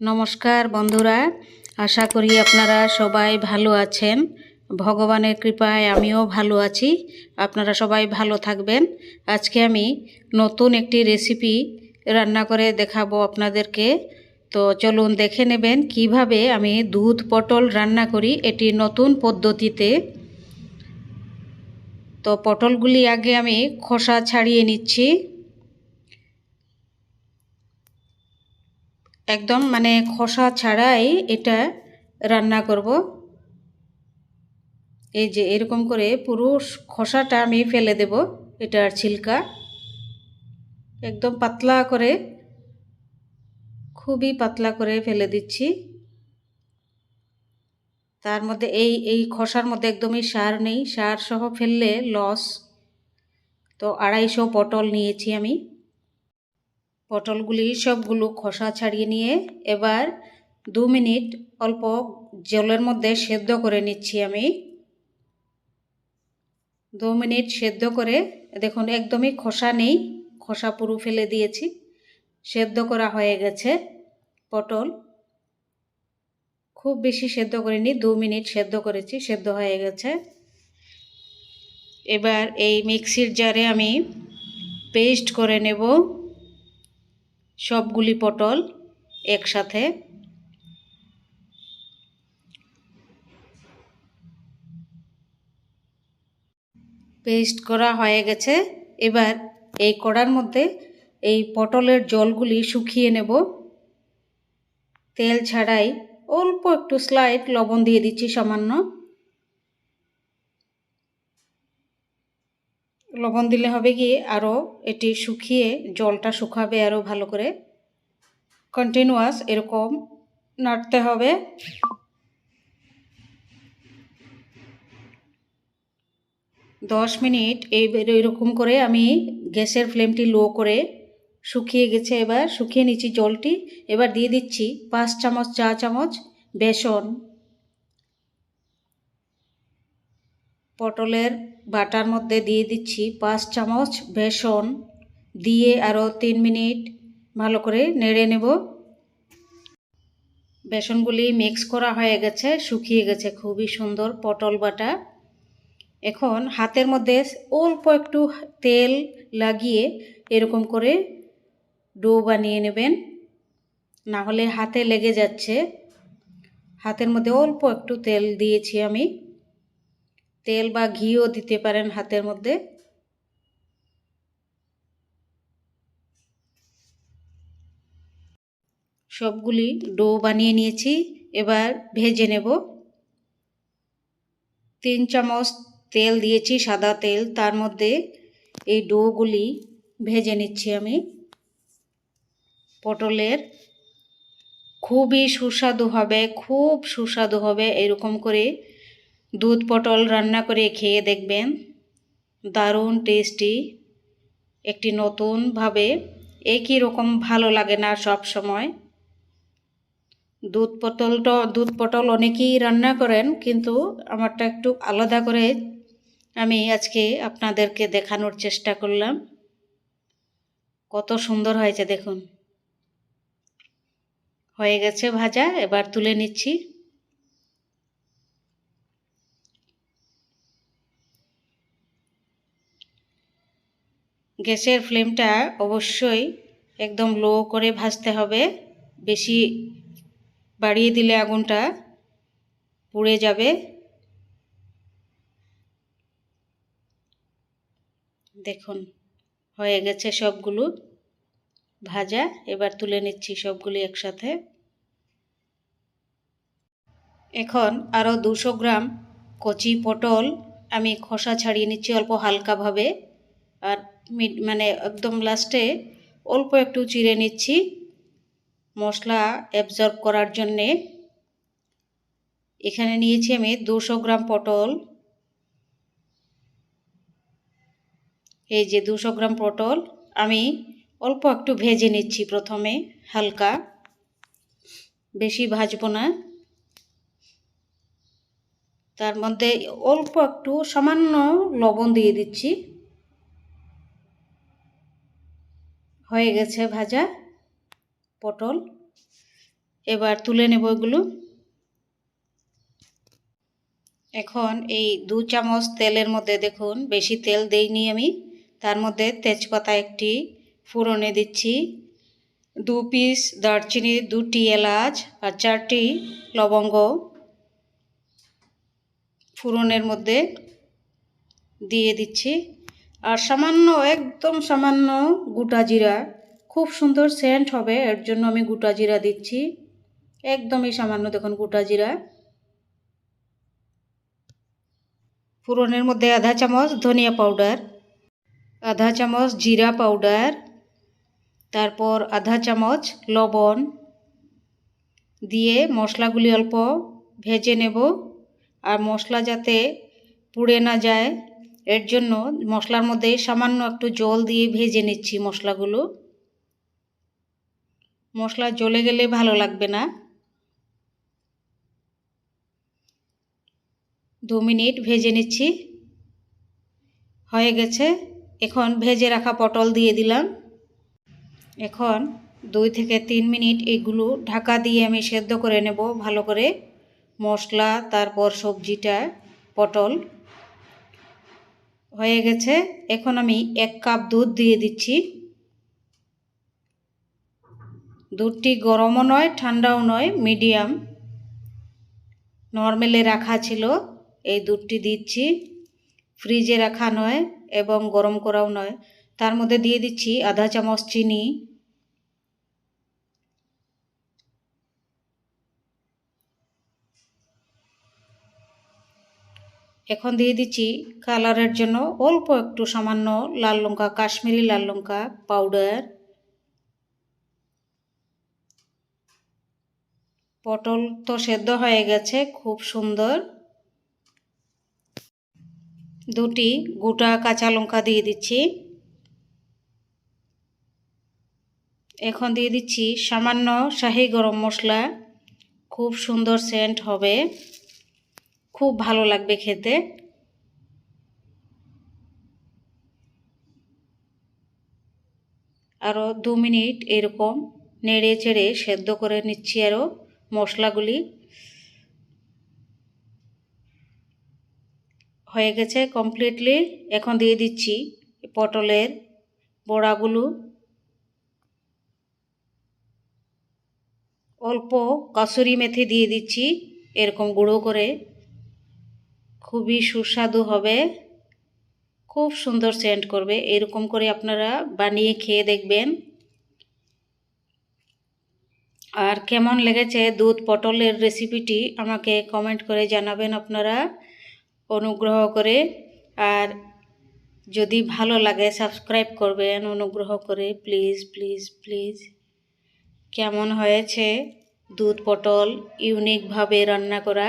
নমস্কার বন্ধুরা, আশা করি আপনারা সবাই ভালো আছেন। ভগবানের কৃপায় আমিও ভালো আছি, আপনারা সবাই ভালো থাকবেন। আজকে আমি নতুন একটি রেসিপি রান্না করে দেখাবো আপনাদেরকে। তো চলুন দেখে নেবেন কীভাবে আমি দুধ পটল রান্না করি এটি নতুন পদ্ধতিতে। তো পটলগুলি আগে আমি খোসা ছাড়িয়ে নিচ্ছি। একদম মানে খোসা ছাড়াই এটা রান্না করব। এই যে এরকম করে পুরো খোসাটা আমি ফেলে দেব এটার ছিলকা। একদম পাতলা করে, খুবই পাতলা করে ফেলে দিচ্ছি। তার মধ্যে এই এই খসার মধ্যে একদমই সার নেই, সার সহ ফেললে লস। তো আড়াইশো পটল নিয়েছি আমি। পটলগুলি সবগুলো খোসা ছাড়িয়ে নিয়ে এবার দু মিনিট অল্প জলের মধ্যে সেদ্ধ করে নিচ্ছি আমি। দু মিনিট সেদ্ধ করে, দেখুন একদমই খোসা নেই, খোসা পুরু ফেলে দিয়েছি। সেদ্ধ করা হয়ে গেছে পটল। খুব বেশি সেদ্ধ করিনি, দু মিনিট সেদ্ধ করেছি, সেদ্ধ হয়ে গেছে। এবার এই মিক্সির জারে আমি পেস্ট করে নেব। সবগুলি পটল একসাথে। পেস্ট করা হয়ে গেছে। এবার এই কড়ার মধ্যে এই পটলের জলগুলি শুকিয়ে নেব। তেল ছাড়াই অল্প একটু স্লাইড লবণ দিয়ে দিচ্ছি সামান্য। লবণ দিলে হবে কি আরও এটি শুকিয়ে জলটা শুকাবে আরও ভালো করে। কন্টিনিউয়াস এরকম নাড়তে হবে। দশ মিনিট এই এরকম করে আমি গ্যাসের ফ্লেমটি লো করে শুকিয়ে গেছে এবার। শুকিয়ে নিচ্ছি জলটি। এবার দিয়ে দিচ্ছি পাঁচ চামচ চা চামচ বেসন। পটলের বাটার মধ্যে দিয়ে দিচ্ছি পাঁচ চামচ বেসন। দিয়ে আরও তিন মিনিট ভালো করে নেড়ে নেব। বেসনগুলি মিক্স করা হয়ে গেছে, শুকিয়ে গেছে। খুবই সুন্দর পটল বাটা। এখন হাতের মধ্যে অল্প একটু তেল লাগিয়ে এরকম করে ডো বানিয়ে নেবেন। না হলে হাতে লেগে যাচ্ছে। হাতের মধ্যে অল্প একটু তেল দিয়েছি আমি। তেল বা ঘিও দিতে পারেন হাতের মধ্যে। সবগুলি ডো বানিয়ে নিয়েছি, এবার ভেজে নেব। তিন চামচ তেল দিয়েছি, সাদা তেল, তার মধ্যে এই ডোগুলি ভেজে নিচ্ছি আমি। পটলের খুবই সুস্বাদু হবে, খুব সুস্বাদু হবে, এরকম করে দুধ পটল রান্না করে খেয়ে দেখবেন দারুণ টেস্টি একটি নতুনভাবে একই রকম ভালো লাগে না সব সময়। দুধ পটলটা, দুধ পটল অনেকেই রান্না করেন, কিন্তু আমারটা একটু আলাদা করে আমি আজকে আপনাদেরকে দেখানোর চেষ্টা করলাম। কত সুন্দর হয়েছে দেখুন। হয়ে গেছে ভাজা, এবার তুলে নিচ্ছি। গ্যাসের ফ্লেমটা অবশ্যই একদম লো করে ভাজতে হবে। বেশি বাড়িয়ে দিলে আগুনটা পুড়ে যাবে। দেখুন, হয়ে গেছে সবগুলো ভাজা। এবার তুলে নিচ্ছি সবগুলি একসাথে। এখন আরও দুশো গ্রাম কচি পটল আমি খোসা ছাড়িয়ে নিচ্ছি অল্প হালকাভাবে। আর মানে একদম লাস্টে অল্প একটু চিড়ে নিচ্ছি। মশলা অ্যাবজর্ব করার জন্যে। এখানে নিয়েছি আমি দুশো গ্রাম পটল। এই যে দুশো গ্রাম পটল, আমি অল্প একটু ভেজে নিচ্ছি প্রথমে, হালকা। বেশি ভাজবো না। তার মধ্যে অল্প একটু সামান্য লবণ দিয়ে দিচ্ছি। হয়ে গেছে ভাজা পটল। এবার তুলে নেব এগুলো। এখন এই দু চামচ তেলের মধ্যে দেখুন, বেশি তেল দেইনি আমি। তার মধ্যে তেজপাতা একটি ফোড়নে দিচ্ছি। দু পিস দারচিনি, দুটি এলাচ আর চারটি লবঙ্গ ফোড়নের মধ্যে দিয়ে দিচ্ছি। আর সামান্য, একদম সামান্য গোটা জিরা। খুব সুন্দর সেন্ট হবে, এর জন্য আমি গোটা জিরা দিচ্ছি। একদমই সামান্য দেখুন গোটা জিরা। ফোড়নের মধ্যে আধা চামচ ধনিয়া পাউডার আধা চামচ জিরা পাউডার তারপর আধা চামচ লবণ। দিয়ে মশলাগুলি অল্প ভেজে নেব। আর মশলা যাতে পুড়ে না যায় এর জন্য মশলার মধ্যে সামান্য একটু জল দিয়ে ভেজে নিচ্ছি মশলাগুলো। মশলা জ্বলে গেলে ভালো লাগবে না। দু মিনিট ভেজে নিচ্ছি। হয়ে গেছে। এখন ভেজে রাখা পটল দিয়ে দিলাম। এখন দুই থেকে তিন মিনিট এগুলো ঢাকা দিয়ে আমি সেদ্ধ করে নেব ভালো করে। মশলা, তারপর সবজিটা, পটল হয়ে গেছে। এখন আমি এক কাপ দুধ দিয়ে দিচ্ছি। দুধটি গরমও নয়, ঠান্ডাও নয়, মিডিয়াম। নর্মেলে রাখা ছিল, এই দুধটি দিচ্ছি। ফ্রিজে রাখা নয় এবং গরম করাও নয়। তার মধ্যে দিয়ে দিচ্ছি আধা চামচ চিনি। এখন দিয়ে দিচ্ছি কালারের জন্য অল্প একটু সামান্য লাল লঙ্কা, কাশ্মীরি লাল লঙ্কা পাউডার পটল তো সেদ্ধ হয়ে গেছে, খুব সুন্দর। দুটি গোটা কাঁচা লঙ্কা দিয়ে দিচ্ছি। এখন দিয়ে দিচ্ছি সামান্য শাহি গরম মশলা, খুব সুন্দর সেন্ট হবে। খুব ভালো লাগবে খেতে। আরও দু মিনিট এরকম নেড়ে চেড়ে সেদ্ধ করে নিচ্ছি আরও মশলাগুলি। হয়ে গেছে কমপ্লিটলি এখন দিয়ে দিচ্ছি পটলের বড়াগুলো। অল্প কাসুরি মেথি দিয়ে দিচ্ছি এরকম গুঁড়ো করে। খুবই সুস্বাদু হবে। খুব সুন্দর সেন্ট করবে। এরকম করে আপনারা বানিয়ে খেয়ে দেখবেন। আর কেমন লেগেছে দুধ পটলের রেসিপিটি আমাকে কমেন্ট করে জানাবেন আপনারা। অনুগ্রহ করে। আর যদি ভালো লাগে সাবস্ক্রাইব করবেন অনুগ্রহ করে। প্লিজ প্লিজ প্লিজ কেমন হয়েছে দুধ পটল? ইউনিকভাবে রান্না করা।